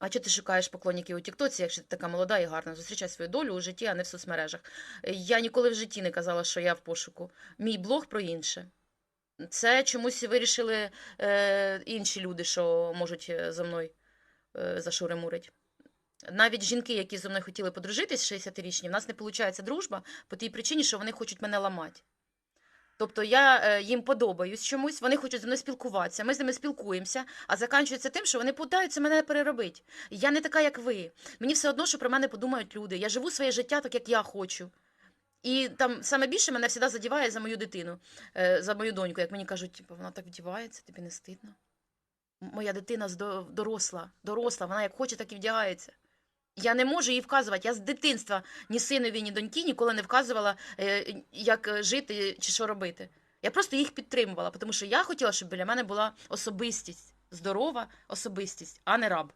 А чого ти шукаєш поклонників у Тіктоці, якщо ти така молода і гарна? Зустрічай свою долю у житті, а не в соцмережах. Я ніколи в житті не казала, що я в пошуку. Мій блог про інше. Це чомусь вирішили е, інші люди, що можуть е, зо мною е, зашуримурить. Навіть жінки, які зі мною хотіли подружитись, 60-річні, в нас не виходить дружба по тій причині, що вони хочуть мене ламати. Тобто я е, їм подобаюсь чомусь, вони хочуть зі мною спілкуватися, ми з ними спілкуємося, а закінчується тим, що вони питаються мене переробити. Я не така, як ви. Мені все одно, що про мене подумають люди. Я живу своє життя так, як я хочу. І там саме більше мене завжди задіває за мою дитину, е, за мою доньку. Як мені кажуть, типу, вона так вдівається, тобі не стидно. Моя дитина доросла, доросла, вона як хоче, так і вдягається. Я не можу їй вказувати. Я з дитинства ні синові, ні доньки ніколи не вказувала, е, як е, жити чи що робити. Я просто їх підтримувала, тому що я хотіла, щоб біля мене була особистість, здорова особистість, а не раб.